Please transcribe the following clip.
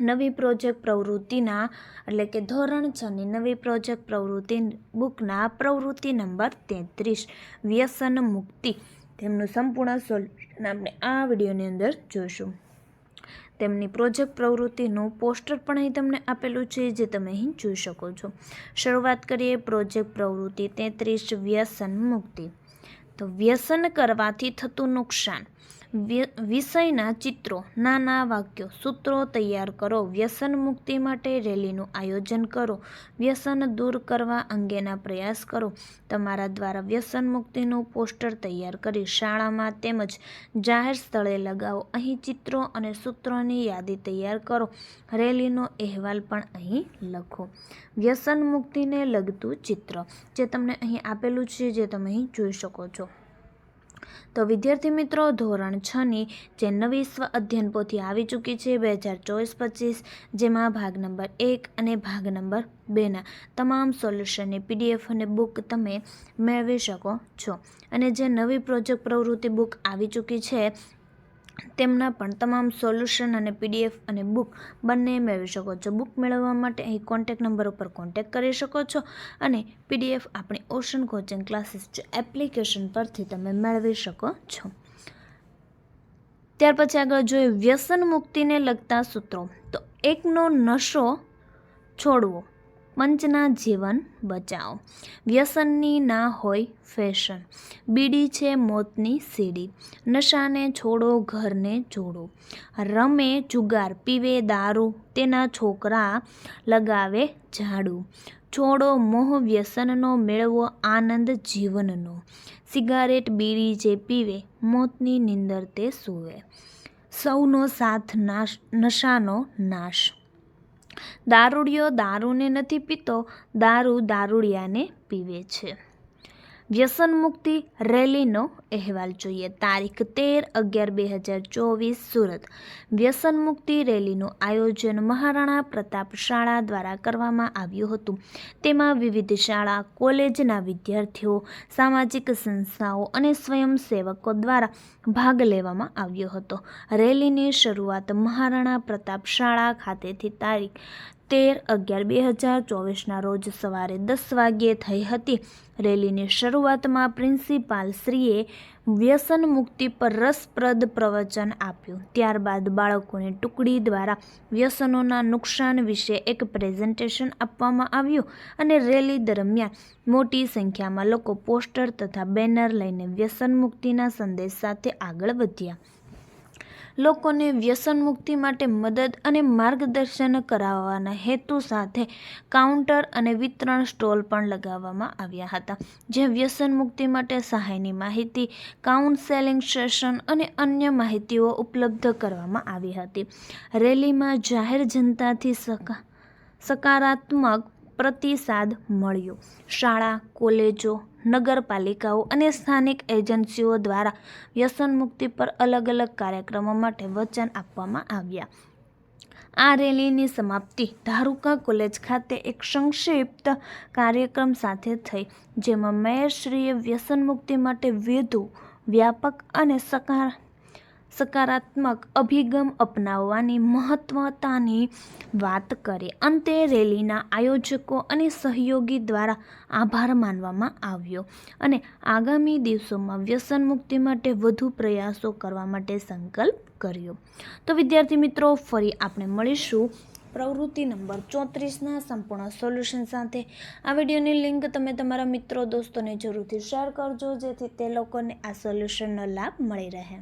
નવી પ્રોજેક્ટ પ્રવૃત્તિના, એટલે કે ધોરણ છની નવી પ્રોજેક્ટ પ્રવૃત્તિ બુકના પ્રવૃત્તિ નંબર તેત્રીસ, વ્યસન મુક્તિ. તેમનું સંપૂર્ણ સોલ્યુશન આપણે આ વિડીયોની અંદર જોઈશું. તેમની પ્રોજેક્ટ પ્રવૃત્તિનું પોસ્ટર પણ અહીં તમને આપેલું છે, જે તમે અહીં જોઈ શકો છો. શરૂઆત કરીએ પ્રોજેક્ટ પ્રવૃત્તિ તેત્રીસ, વ્યસન મુક્તિ. તો વ્યસન કરવાથી થતું નુકસાન. વિષયના ચિત્રો, નાના વાક્યો, સૂત્રો તૈયાર કરો. વ્યસન મુક્તિ માટે રેલીનું આયોજન કરો. વ્યસન દૂર કરવા અંગેના પ્રયાસ કરો. તમારા દ્વારા વ્યસન મુક્તિનું પોસ્ટર તૈયાર કરી શાળામાં તેમજ જાહેર સ્થળે લગાવો. અહીં ચિત્રો અને સૂત્રોની યાદી તૈયાર કરો. રેલીનો અહેવાલ પણ અહીં લખો. વ્યસન મુક્તિને લગતું ચિત્ર, જે તમને અહીં આપેલું છે, જે તમે અહીં જોઈ શકો છો. તો વિદ્યાર્થી મિત્રો, ધોરણ છની જે નવી સ્વ અધ્યયન પોથી આવી ચૂકી છે બે હજાર ચોવીસ પચીસ, જેમાં ભાગ નંબર એક અને ભાગ નંબર બેના તમામ સોલ્યુશનની પીડીએફ અને બુક તમે મેળવી શકો છો. અને જે નવી પ્રોજેક્ટ પ્રવૃત્તિ બુક આવી ચૂકી છે તેમના પણ તમામ સોલ્યુશન અને પીડીએફ અને બુક બંને મેળવી શકો છો. બુક મેળવવા માટે અહીં કોન્ટેક નંબર ઉપર કોન્ટેક કરી શકો છો અને પીડીએફ આપણી ઓશન કોચિંગ ક્લાસીસ જે એપ્લિકેશન પરથી તમે મેળવી શકો છો. ત્યાર પછી આગળ જોઈએ વ્યસન મુક્તિને લગતા સૂત્રો. તો એકનો નશો છોડવો. પંચના જીવન બચાવો. વ્યસનની ના હોય ફેશન. બીડી છે મોતની સીડી. નશાને છોડો, ઘરને જોડો. રમે જુગાર, પીવે દારૂ, તેના છોકરા લગાવે ઝાડુ. છોડો મોહ વ્યસનનો, મેળવો આનંદ જીવનનો. સિગારેટ બીડી જે પીવે, મોતની નિંદર તે સૂવે. સૌનો સાથ નાશ, નશાનો નાશ. દારૂડિયો દારૂને નથી પીતો દારૂ દારૂડિયાને પીવે છે. વ્યસન મુક્તિ રેલીનો અહેવાલ જોઈએ. તારીખ તેર અગિયાર બે હજાર ચોવીસ, સુરત. વ્યસન મુક્તિ રેલીનું આયોજન મહારાણા પ્રતાપ શાળા દ્વારા કરવામાં આવ્યું હતું. તેમાં વિવિધ શાળા, કોલેજના વિદ્યાર્થીઓ, સામાજિક સંસ્થાઓ અને સ્વયંસેવકો દ્વારા ભાગ લેવામાં આવ્યો હતો. રેલીની શરૂઆત મહારાણા પ્રતાપ શાળા ખાતેથી તારીખ તેર અગિયાર બે હજાર ચોવીસના રોજ સવારે દસ વાગ્યે થઈ હતી. રેલીની શરૂઆતમાં પ્રિન્સિપાલ શ્રીએ વ્યસન મુક્તિ પર રસપ્રદ પ્રવચન આપ્યું. ત્યારબાદ બાળકોની ટુકડી દ્વારા વ્યસનોના નુકસાન વિશે એક પ્રેઝન્ટેશન આપવામાં આવ્યું અને રેલી દરમિયાન મોટી સંખ્યામાં લોકો પોસ્ટર તથા બેનર લઈને વ્યસન મુક્તિના સંદેશ સાથે આગળ વધ્યા. લોકોને વ્યસન મુક્તિ માટે મદદ અને માર્ગદર્શન કરાવવાના હેતુ સાથે કાઉન્ટર અને વિતરણ સ્ટોલ પણ લગાવવામાં આવ્યા હતા જે વ્યસન મુક્તિ માટે સહાયની માહિતી, કાઉન્સેલિંગ સેશન અને અન્ય માહિતીઓ ઉપલબ્ધ કરવામાં આવી હતી. રેલીમાં જાહેર જનતાથી સકા, સકારાત્મક પ્રતિસાદ મળ્યો. શાળા, કોલેજો નગરપાલિકાઓ અને સ્થાનિક એજન્સીઓ દ્વારા વ્યસન મુક્તિ પર અલગ અલગ કાર્યક્રમો માટે વચન આપવામાં આવ્યા. આ રેલીની સમાપ્તિ ધારુકા કોલેજ ખાતે એક સંક્ષિપ્ત કાર્યક્રમ સાથે થઈ, જેમાં મેયરશ્રીએ વ્યસન મુક્તિ માટે વધુ, વ્યાપક અને સકાર સકારાત્મક અભિગમ અપનાવવાની મહત્વતાની વાત કરી. અંતે રેલીના આયોજકો અને સહયોગી દ્વારા આભાર માનવામાં આવ્યો અને આગામી દિવસોમાં વ્યસન મુક્તિ માટે વધુ પ્રયાસો કરવા માટે સંકલ્પ કર્યો. તો વિદ્યાર્થી મિત્રો, ફરી આપણે મળીશું પ્રવૃત્તિ નંબર ચોત્રીસના સંપૂર્ણ સોલ્યુશન સાથે. આ વિડીયોની લિંક તમે તમારા મિત્રો, દોસ્તોને જરૂરથી શેર કરજો, જેથી તે લોકોને આ સોલ્યુશનનો લાભ મળી રહે.